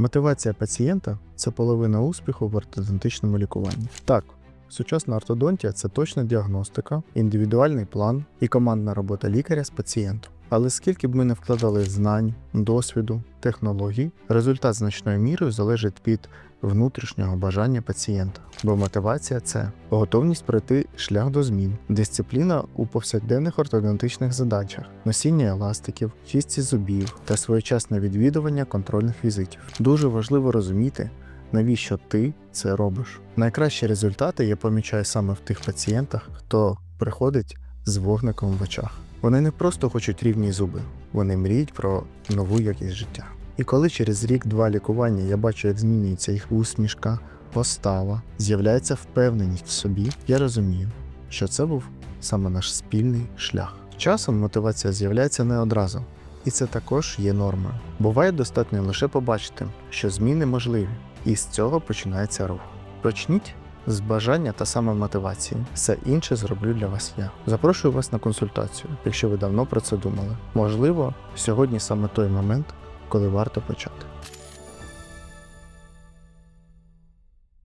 Мотивація пацієнта це половина успіху в ортодонтичному лікуванні. Так, сучасна ортодонтія це точна діагностика, індивідуальний план і командна робота лікаря з пацієнтом. Але скільки б ми не вкладали знань, досвіду, технологій, результат значною мірою залежить від внутрішнього бажання пацієнта. Бо мотивація це готовність пройти шлях до змін, дисципліна у повсякденних ортодонтичних задачах, носіння еластиків, чистці зубів та своєчасне відвідування контрольних візитів. Дуже важливо розуміти, навіщо ти це робиш. Найкращі результати я помічаю саме в тих пацієнтах, хто приходить з вогником в очах. Вони не просто хочуть рівні зуби, вони мріють про нову якість життя. І коли через рік-два лікування я бачу, як змінюється їх усмішка, постава, з'являється впевненість в собі, я розумію, що це був саме наш спільний шлях. Часом мотивація з'являється не одразу, і це також є нормою. Буває достатньо лише побачити, що зміни можливі, і з цього починається рух. Почніть з бажання та самомотивації. Все інше зроблю для вас я. Запрошую вас на консультацію, якщо ви давно про це думали. Можливо, сьогодні саме той момент, коли варто почати.